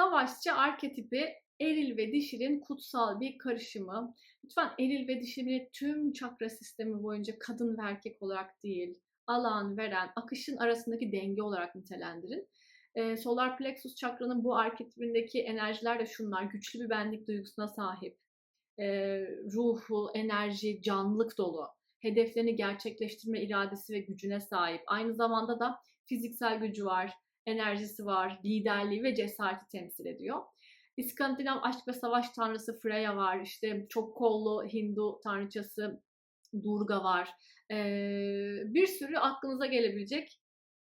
Savaşçı arketipi eril ve dişilin kutsal bir karışımı. Lütfen eril ve dişili tüm çakra sistemi boyunca kadın ve erkek olarak değil, alan, veren, akışın arasındaki denge olarak nitelendirin. Ee, solar plexus çakranın bu arketipindeki enerjiler de şunlar. Güçlü bir benlik duygusuna sahip. Ee, ruhu, enerji, canlılık dolu. Hedeflerini gerçekleştirme iradesi ve gücüne sahip. Aynı zamanda da fiziksel gücü var, enerjisi var, liderliği ve cesareti temsil ediyor. İskandinav aşk ve savaş tanrısı Freya var. İşte çok kollu Hindu tanrıçası Durga var. Ee, bir sürü aklınıza gelebilecek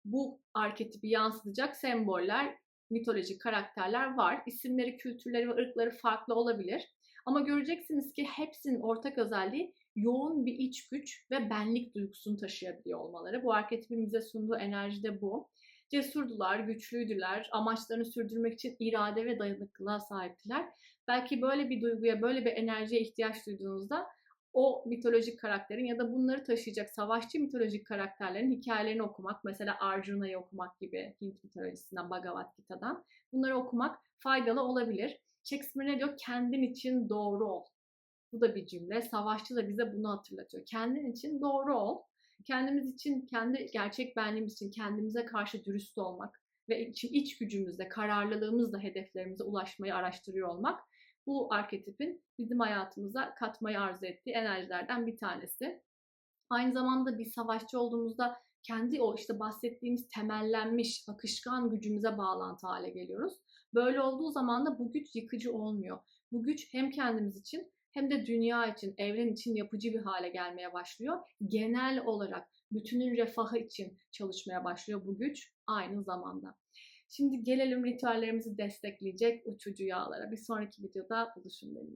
bu arketipi yansıtacak semboller, mitolojik karakterler var. İsimleri, kültürleri ve ırkları farklı olabilir. Ama göreceksiniz ki hepsinin ortak özelliği yoğun bir iç güç ve benlik duygusunu taşıyabiliyor olmaları. Bu arketipin bize sunduğu enerji de bu. Cesurdular, güçlüydüler, amaçlarını sürdürmek için irade ve dayanıklılığa sahiptiler. Belki böyle bir duyguya, böyle bir enerjiye ihtiyaç duyduğunuzda o mitolojik karakterin ya da bunları taşıyacak savaşçı mitolojik karakterlerin hikayelerini okumak, mesela Arjuna'yı okumak gibi Hint mitolojisinden, Bhagavad Gita'dan bunları okumak faydalı olabilir. Shakespeare ne diyor? Kendin için doğru ol. Bu da bir cümle. Savaşçı da bize bunu hatırlatıyor. Kendin için doğru ol. Kendimiz için, kendi gerçek benliğimiz için kendimize karşı dürüst olmak ve iç, iç gücümüzle, kararlılığımızla hedeflerimize ulaşmayı araştırıyor olmak bu arketipin bizim hayatımıza katmayı arzu ettiği enerjilerden bir tanesi. Aynı zamanda bir savaşçı olduğumuzda kendi o işte bahsettiğimiz temellenmiş akışkan gücümüze bağlantı hale geliyoruz. Böyle olduğu zaman da bu güç yıkıcı olmuyor. Bu güç hem kendimiz için hem de dünya için, evren için yapıcı bir hale gelmeye başlıyor. Genel olarak bütünün refahı için çalışmaya başlıyor bu güç aynı zamanda. Şimdi gelelim ritüellerimizi destekleyecek uçucu yağlara. Bir sonraki videoda buluşun benimle.